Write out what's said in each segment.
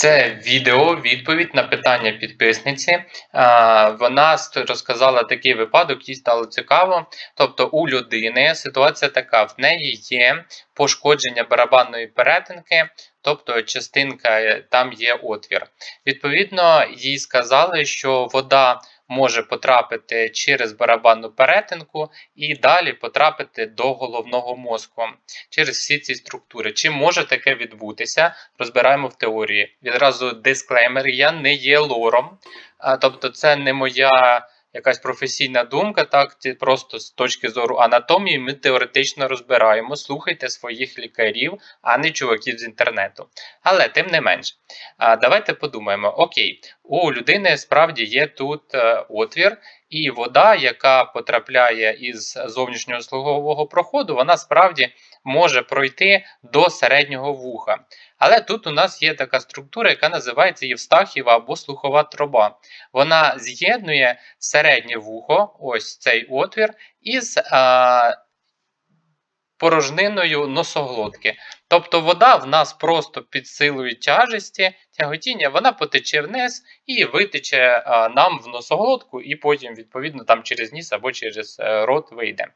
Це відео відповідь на питання підписниці. Вона розказала такий випадок, їй стало цікаво. Тобто, у людини ситуація така: в неї є пошкодження барабанної перетинки, тобто частинка е, там є отвір. Відповідно, їй сказали, що вода може потрапити через барабанну перетинку і далі потрапити до головного мозку через всі ці структури. Чи може таке відбутися? Розбираємо в теорії. Відразу дисклеймер: я не є лором, тобто, це не моя. Якась професійна думка, так просто з точки зору анатомії, ми теоретично розбираємо. Слухайте своїх лікарів, а не чуваків з інтернету. Але тим не менш, давайте подумаємо: окей, у людини справді є тут е, отвір, і вода, яка потрапляє із зовнішнього слугового проходу, вона справді може пройти до середнього вуха. Але тут у нас є така структура, яка називається Євстахіва або слухова труба. Вона з'єднує середнє вухо, ось цей отвір, із а, порожниною носоглотки. Тобто вода в нас просто під силою тяжесті, тяготіння, вона потече вниз і витече нам в носоглотку, і потім, відповідно, там через ніс або через е, рот вийде.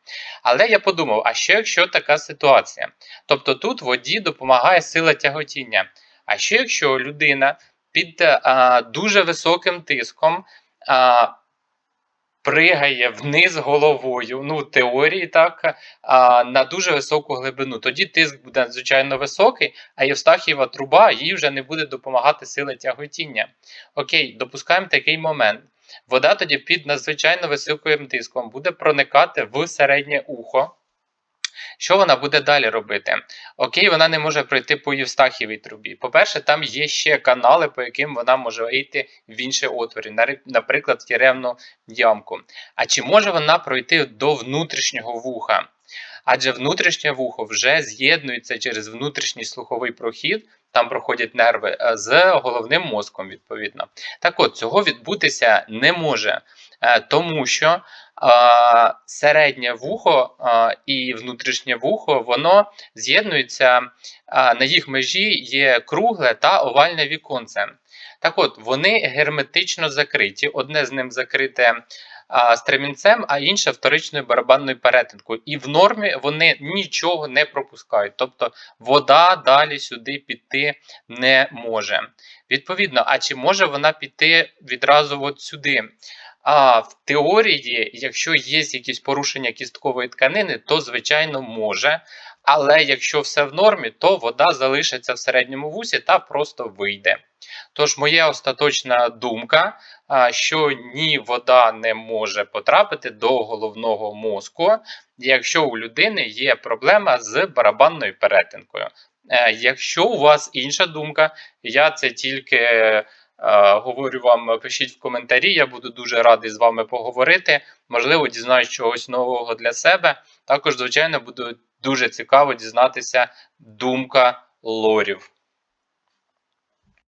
Але я подумав: а що якщо така ситуація? Тобто тут воді допомагає сила тяготіння. А що якщо людина під а, дуже високим тиском а, пригає вниз головою, ну, в теорії, так, а, на дуже високу глибину. Тоді тиск буде надзвичайно високий, а Євстахієва труба їй вже не буде допомагати сила тяготіння. Окей, допускаємо такий момент. Вода тоді під надзвичайно високим тиском буде проникати в середнє ухо. Що вона буде далі робити? Окей, вона не може пройти по Євстахівій трубі. По-перше, там є ще канали, по яким вона може вийти в інші отвори, наприклад, в тіревну ямку. А чи може вона пройти до внутрішнього вуха? Адже внутрішнє вухо вже з'єднується через внутрішній слуховий прохід, там проходять нерви е, з головним мозком, відповідно. Так от, цього відбутися не може, тому що середнє вухо і внутрішнє вухо, воно з'єднується на їх межі є кругле та овальне віконце. Так от, вони герметично закриті. Одне з ним закрите стремінцем, а інше вторичною барабанною перетинкою. І в нормі вони нічого не пропускають. Тобто вода далі сюди піти не може. Відповідно, а чи може вона піти відразу от сюди? А в теорії, якщо є якісь порушення кісткової тканини, то звичайно може. Але якщо все в нормі, то вода залишиться в середньому вусі та просто вийде. Тож, моя остаточна думка, що ні, вода не може потрапити до головного мозку, якщо у людини є проблема з барабанною перетинкою. Е, Якщо у вас інша думка, я це тільки говорю вам, пишіть в коментарі, я буду дуже радий з вами поговорити. Можливо, дізнаюсь чогось нового для себе. Також, звичайно, буде дуже цікаво дізнатися думка лорів.